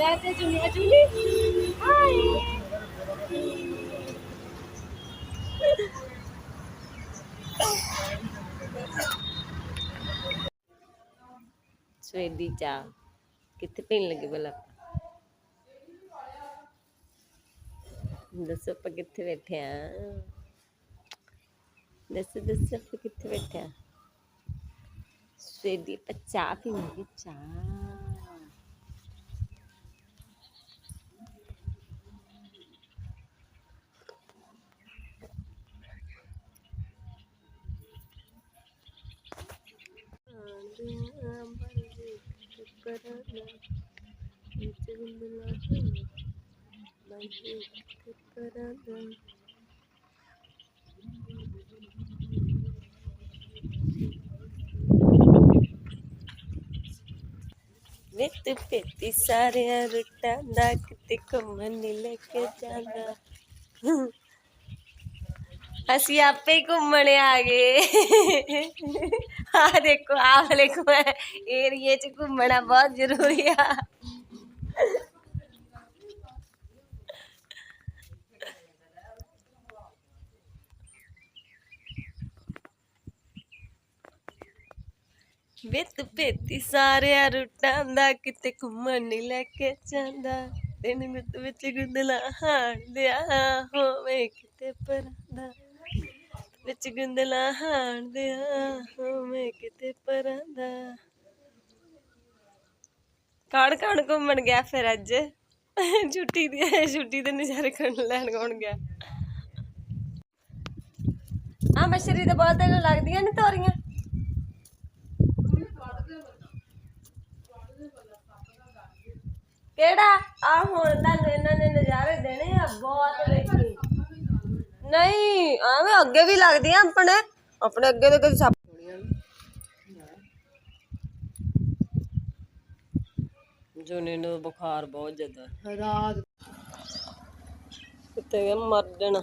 ਲੈ ਤੇ ਜੁਨੀ ਜੁਨੀ ਹਾਏ। ਸਵੇਰ ਚਾਹ। ਕਿੱਥੇ ਪੀਣ ਲੱਗੇ ਭਲਾ? ਦੱਸੋ ਆਪਾਂ ਕਿੱਥੇ ਬੈਠੇ ਆ? ਦੱਸੋ ਦੱਸੋ ਆਪਾਂ ਕਿੱਥੇ ਬੈਠੇ ਆ? ਸਵੇਦੀ ਆਪਾਂ ਚਾਹ ਪੀਵਾਂਗੇ, ਚਾਹ। नित पेती सारे रुटा दाग तिक मन लेके जाना। ਅਸੀਂ ਆਪੇ ਹੀ ਘੁੰਮਣ ਆ ਗਏ। ਆ ਦੇਖੋ ਆ ਵਾਲੇ ਕੋ ਏਰੀਏ ਚ ਘੁੰਮਣਾ ਬਹੁਤ ਜ਼ਰੂਰੀ ਆ। ਵਿੱਤ ਭੇਤੀ ਸਾਰਿਆਂ ਰੁੱਟਾਂ ਦਾ ਕਿਤੇ ਘੁੰਮਣ ਨਹੀਂ ਲੈ ਕੇ ਜਾਂਦਾ। ਦਿਨ ਮਿੱਤ ਵਿੱਚ ਗੁੰਦਲਾ ਹਾਣਦਿਆ ਹੋਵੇ ਕਿਤੇ ਪਰਾਂਦਾ ਵਿੱਚ ਗੁੰਦਲਾ ਹਾਣਦਿਆ ਹੋਵੇ ਕਿਤੇ ਪਰਾਂਦਾ ਕੌਣ ਕੌਣ ਘੁੰਮਣ ਗਿਆ ਫਿਰ ਅੱਜ? ਛੁੱਟੀ ਦੀ, ਛੁੱਟੀ ਦੇ ਨਜ਼ਾਰੇ ਕਰਨ ਲੈਣ ਕੌਣ ਗਿਆ? ਆ ਮਛਰੀ ਦੇ ਬਹੁਤ ਤੈਨੂੰ ਲੱਗਦੀਆਂ ਨੇ ਤੋਰੀਆਂ। ਕਿਹੜਾ? ਆ ਹੁਣ ਤੁਹਾਨੂੰ ਇਹਨਾਂ ਨੇ ਨਜ਼ਾਰੇ ਦੇਣੇ ਆ, ਬਹੁਤ ਵੇਖੀ। ਨਹੀਂ ਆਵੇਂ ਅੱਗੇ ਵੀ ਲੱਗਦੀਆਂ ਆਪਣੇ। ਆਪਣੇ ਅੱਗੇ ਤੇ ਕਦੀ ਸੱਪ ਜੁਨੇ ਨੂੰ ਬੁਖਾਰ ਬਹੁਤ ਜ਼ਿਆਦਾ। ਰਾਤ ਕਿਤੇ ਮਰ ਜਾਣਾ।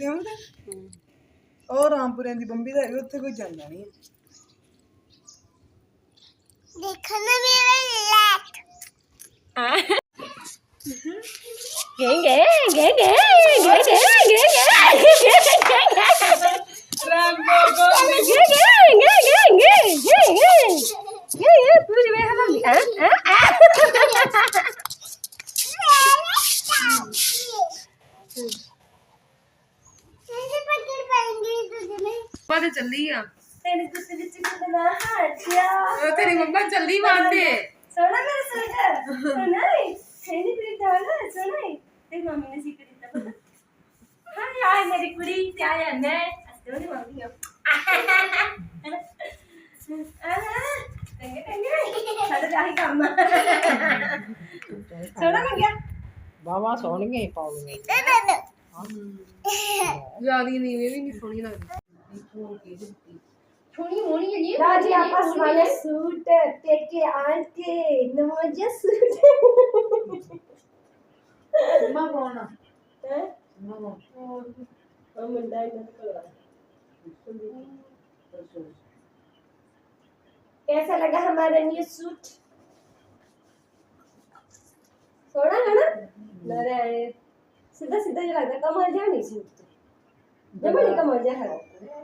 ਦੇਖਦੇ ਹੋ ਨਾ ਉਹ ਰਾਮਪੁਰੇ ਦੀ ਬੰਬੀ ਦਾ ਹੈਗੀ, ਉੱਥੇ ਕੋਈ ਜਾਂਦਾ ਨਹੀਂ ਦੇਖਣਾ ਮੇਰੇ ਲੱਕ 갱갱 갱갱 ਚੱਲੀ ਆ ਤੇਰੇ ਕੁੱਤੇ ਵਿੱਚ ਗੁੰਦਲਾ ਹਾਜਿਆ ਉਹ ਤੇਰੀ ਮੰਮਾ ਚੱਲੀ ਵਾਂਦੇ ਸੋਣਾ ਮੇਰਾ ਸੋਣਾ ਸੋਣਾ ਹੈ ਸਹੀ ਪ੍ਰੀਤ ਨਾ ਸੋਣਾ ਹੈ ਤੇ ਮੰਮੀ ਨੇ ਸਿੱਖ ਦਿੱਤਾ ਪਤਾ ਹਾਏ ਹਾਏ ਮੇਰੀ ਕੁੜੀ ਤੇ ਆਇਆ ਮੈਂ ਅਸਤੇ ਉਹਦੀ ਮੰਮੀ ਆ ਟੰਗੇ ਟੰਗੇ ਸਾਡਾ ਜਾਹੀ ਕੰਮ ਸੋਣਾ ਲੱਗਿਆ ਬਾਵਾ ਸੋਹਣੀਆਂ ਹੀ ਪਾਉਣੀਆਂ ਜਿਆਦੀ ਨੀਵੇਂ ਵੀ ਨਹੀਂ ਸੋਹਣੀ ਲੱਗਦੀ छोटी मोनी है ये राजी आपस वाले सूट टेके आंट के नमोजे सूट अम्मा कौन है हैं अम्मा कौन और मुंडा इधर को कैसा लगा हमारा न्यू सूट सोना है ना अरे सीधा सीधा जो लगता कमल जा नहीं सूट तो जब नहीं कमल जा है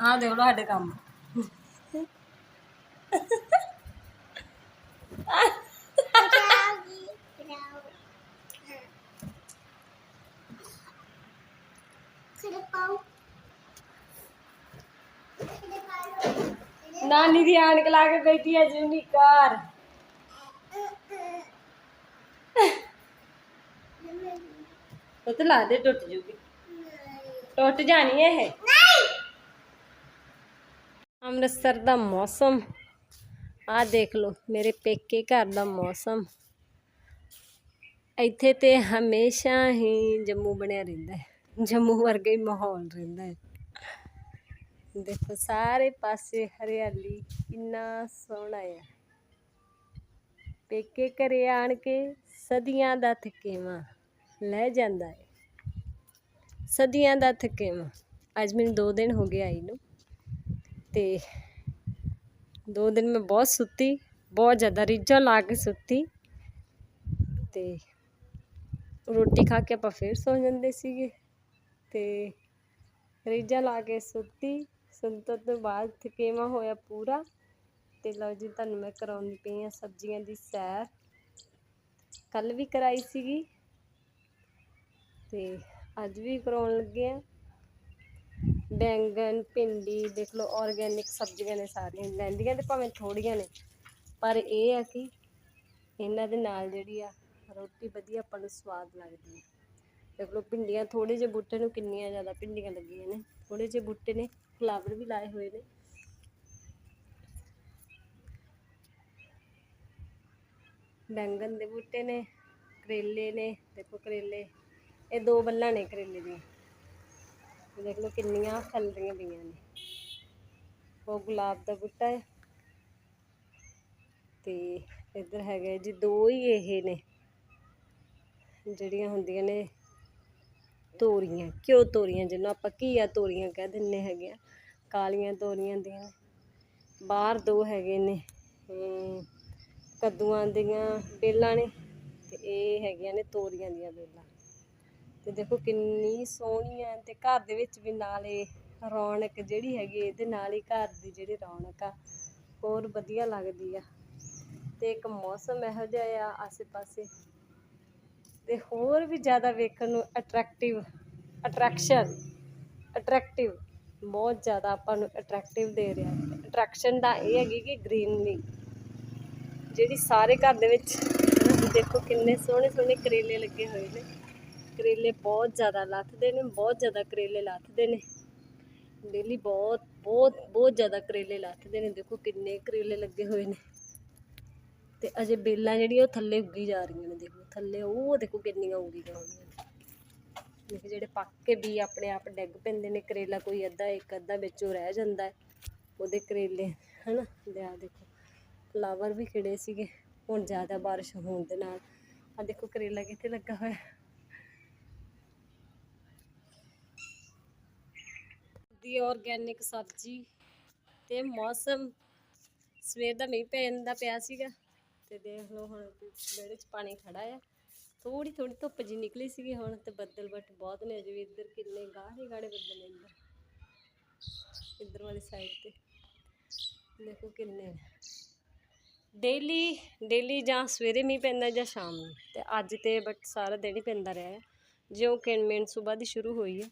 ਆਹ ਦੇਖ ਲਓ ਸਾਡੇ ਕੰਮ। ਨਾਨੀ ਦੀ ਆਣਕ ਲਾ ਕੇ ਬੈਠੀ ਹੈ ਜਿੰਨੀ ਕਾਰ ਉਹ ਤੇ ਲਾ ਦੇ, ਟੁੱਟ ਜੂਗੀ। ਟੁੱਟ ਜਾਣੀ ਇਹ। ਅੰਮ੍ਰਿਤਸਰ ਦਾ ਮੌਸਮ। ਆ ਦੇਖ ਲਓ, ਮੇਰੇ ਪੇਕੇ ਘਰ ਦਾ ਮੌਸਮ। ਇੱਥੇ ਤੇ ਹਮੇਸ਼ਾ ਹੀ ਜੰਮੂ ਬਣਿਆ ਰਹਿੰਦਾ ਹੈ। ਜੰਮੂ ਵਰਗਾ ਹੀ ਮਾਹੌਲ ਰਹਿੰਦਾ ਹੈ। ਦੇਖੋ, ਸਾਰੇ ਪਾਸੇ ਹਰਿਆਲੀ ਕਿੰਨਾ ਸੋਹਣਾ ਹੈ ਪੇਕੇ ਘਰੇ ਆਣ ਕੇ ਸਦੀਆਂ ਦਾ ਥਕੇਵਾਂ ਲੈ ਜਾਂਦਾ ਹੈ। ਸਦੀਆਂ ਦਾ ਥਕੇਵਾਂ। ਅੱਜ ਮੈਨੂੰ 2 ਦਿਨ ਹੋ ਗਏ ਆਈ ਨੂੰ। ਤੇ ਦੋ ਦਿਨ ਮੈਂ ਬਹੁਤ ਸੁੱਤੀ, ਬਹੁਤ ਜ਼ਿਆਦਾ ਰੀਝਾਂ ਲਾ ਕੇ ਸੁੱਤੀ ਤੇ ਰੋਟੀ ਖਾ ਕੇ ਆਪਾਂ ਫੇਰ ਸੌ ਜਾਂਦੇ ਸੀਗੇ ਤੇ ਰੀਝਾਂ ਲਾ ਕੇ ਸੁੱਤੀ, ਸੁੱਤਣ ਤੋਂ ਬਾਅਦ ਥਕੇਵਾ ਹੋਇਆ ਪੂਰਾ ਤੇ ਲਓ ਜੀ ਤੁਹਾਨੂੰ ਮੈਂ ਕਰਾਉਂਦੀ ਪਈ ਆ ਸਬਜ਼ੀਆਂ ਦੀ ਸੈਰ। ਕੱਲ ਵੀ ਕਰਾਈ ਸੀਗੀ ਤੇ ਅੱਜ ਵੀ ਕਰਾਉਣ ਲੱਗੇ ਆ ਬੈਂਗਨ ਭਿੰਡੀ, ਦੇਖ ਲਓ ਆਰਗੈਨਿਕ ਸਬਜ਼ੀਆਂ ਨੇ ਸਾਰੀਆਂ ਲੈਂਦੀਆਂ ਤੇ ਭਾਵੇਂ ਥੋੜੀਆਂ ਨੇ। ਪਰ ਇਹ ਆ ਕਿ ਇਹਨਾਂ ਦੇ ਨਾਲ ਜਿਹੜੀ ਆ, ਰੋਟੀ ਵਧੀਆ ਆਪਾਂ ਨੂੰ ਸਵਾਦ ਲੱਗਦੀ ਹੈ ਦੇਖ ਲਓ, ਭਿੰਡੀਆਂ ਥੋੜੇ ਜਿਹੇ ਬੂਟੇ ਨੂੰ ਕਿੰਨੀਆਂ ਜ਼ਿਆਦਾ ਭਿੰਡੀਆਂ ਲੱਗੀਆਂ ਨੇ। ਥੋੜੇ ਜਿਹੇ ਬੂਟੇ ਨੇ, ਫਲਾਵਰ ਵੀ ਲਾਏ ਹੋਏ ਨੇ। ਬੈਂਗਨ ਦੇ ਬੂਟੇ ਨੇ, ਕਰੇਲੇ ਨੇ, ਦੇਖੋ ਕਰੇਲੇ। ਇਹ ਦੋ ਬੱਲਾਂ ਨੇ ਕਰੇਲੇ ਦੀਆਂ। ਦੇਖ ਲਓ ਕਿੰਨੀਆਂ ਫਲ ਪਈਆਂ ਨੇ। ਉਹ ਗੁਲਾਬ ਦਾ ਬੂਟਾ ਹੈ। ਤੇ ਇੱਧਰ ਹੈਗਾ ਜੀ ਦੋ ਹੀ ਇਹ ਨੇ, ਜਿਹੜੀਆਂ ਹੁੰਦੀਆਂ ਨੇ ਤੋਰੀਆਂ ਕਿਉਂ ਤੋਰੀਆਂ ਜਿਹਨੂੰ ਆਪਾਂ ਘੀਆ ਤੋਰੀਆਂ ਕਹਿ ਦਿੰਨੇ ਹੈਗੇ ਆ, ਕਾਲੀਆਂ ਤੋਰੀਆਂ ਦੀਆਂ ਬਾਹਰ ਦੋ ਹੈਗੇ ਨੇ ਕੱਦੂਆਂ ਦੀਆਂ ਬੇਲਾਂ ਨੇ ਤੇ ਇਹ ਹੈਗੀਆਂ ਨੇ ਤੋਰੀਆਂ ਦੀਆਂ ਬੇਲਾਂ। ਤੇ ਦੇਖੋ ਕਿੰਨੀ ਸੋਹਣੀ ਹੈ ਤੇ ਘਰ ਦੇ ਵਿੱਚ ਵੀ ਨਾਲੇ ਰੌਣਕ ਜਿਹੜੀ ਹੈਗੀ ਇਹਦੇ ਨਾਲ ਹੀ ਘਰ ਦੀ ਜਿਹੜੀ ਰੌਣਕ ਆ, ਹੋਰ ਵਧੀਆ ਲੱਗਦੀ ਆ। ਤੇ ਇੱਕ ਮੌਸਮ ਇਹੋ ਜਿਹਾ ਆ ਆਸੇ-ਪਾਸੇ ਤੇ ਹੋਰ ਵੀ ਜ਼ਿਆਦਾ ਵੇਖਣ ਨੂੰ ਅਟਰੈਕਟਿਵ ਅਟਰੈਕਸ਼ਨ ਅਟਰੈਕਟਿਵ ਬਹੁਤ ਜ਼ਿਆਦਾ ਆਪਾਂ ਨੂੰ ਅਟਰੈਕਟਿਵ ਦੇ ਰਿਹਾ। ਅਟਰੈਕਸ਼ਨ ਦਾ ਇਹ ਹੈਗੀ ਕਿ ਗ੍ਰੀਨਰੀ ਜਿਹੜੀ ਸਾਰੇ ਘਰ ਦੇ ਵਿੱਚ ਦੇਖੋ ਕਿੰਨੇ ਸੋਹਣੇ ਸੋਹਣੇ ਕਰੇਲੇ ਲੱਗੇ ਹੋਏ ਨੇ। ਕਰੇਲੇ ਬਹੁਤ ਜ਼ਿਆਦਾ ਲੱਥਦੇ ਨੇ, ਬਹੁਤ ਜ਼ਿਆਦਾ ਕਰੇਲੇ ਲੱਥਦੇ ਨੇ। ਡੇਲੀ ਬਹੁਤ ਬਹੁਤ ਬਹੁਤ ਜ਼ਿਆਦਾ ਕਰੇਲੇ ਲੱਥਦੇ ਨੇ, ਦੇਖੋ ਕਿੰਨੇ ਕਰੇਲੇ ਲੱਗੇ ਹੋਏ ਨੇ। ਤੇ ਅਜੇ ਬੇਲਾਂ ਜਿਹੜੀਆਂ ਉਹ ਥੱਲੇ ਉੱਗੀ ਜਾ ਰਹੀਆਂ ਨੇ, ਦੇਖੋ ਥੱਲੇ ਉਹ ਦੇਖੋ ਕਿੰਨੀਆਂ ਉੱਗੀਆਂ ਹੋਈਆਂ ਨੇ। ਦੇਖੋ ਜਿਹੜੇ ਪੱਕ ਕੇ ਵੀ ਆਪਣੇ ਆਪ ਡਿੱਗ ਪੈਂਦੇ ਨੇ, ਕਰੇਲਾ ਕੋਈ ਅੱਧਾ ਇੱਕ ਅੱਧਾ ਵਿੱਚੋਂ ਰਹਿ ਜਾਂਦਾ ਹੈ, ਉਹਦੇ ਕਰੇਲੇ, ਹਨਾ? ਤੇ ਆਹ ਦੇਖੋ, ਫਲਾਵਰ ਵੀ ਖਿੜੇ ਸੀਗੇ, ਹੁਣ ਜ਼ਿਆਦਾ ਬਾਰਿਸ਼ ਹੋਣ ਦੇ ਨਾਲ। ਆ ਦੇਖੋ ਕਰੇਲਾ ਕਿੱਥੇ ਲੱਗਾ ਹੋਇਆ। ਦੀ ਆਰਗੈਨਿਕ ਸਬਜ਼ੀ ਤੇ ਮੌਸਮ ਸਵੇਰ ਦਾ ਮੀਂਹ ਪੈਂਦਾ ਪਿਆ ਸੀਗਾ ਤੇ ਦੇਖ ਲਓ ਹੁਣ ਵਿਹੜੇ 'ਚ ਪਾਣੀ ਖੜਾ ਆ। ਥੋੜੀ ਥੋੜੀ ਧੁੱਪ ਜੀ ਨਿਕਲੀ ਸੀਗੀ ਹੁਣ ਤੇ ਬੱਦਲ ਬਟ ਬਹੁਤ ਨੇ ਅਜੇ ਵੀ ਇੱਧਰ ਕਿੰਨੇ ਗਾੜੇ ਗਾੜੇ ਬੱਦਲ ਨੇ ਇੱਧਰ। ਇੱਧਰ ਵਾਲੀ ਸਾਈਡ ਤੇ। ਦੇਖੋ ਕਿੰਨੇ ਡੇਲੀ ਡੇਲੀ ਜਾਂ ਸਵੇਰੇ ਮੀਂਹ ਪੈਂਦਾ ਜਾਂ ਸ਼ਾਮ ਨੂੰ। ਤੇ ਅੱਜ ਤੇ ਬਟ ਸਾਰਾ ਦਿਨ ਹੀ ਪੈਂਦਾ ਰਿਹਾ। ਹੈ ਜਿਉਂ ਕਿਣਮਿਣ ਸਵੇਰ ਦੀ ਸ਼ੁਰੂ ਹੋਈ ਹੈ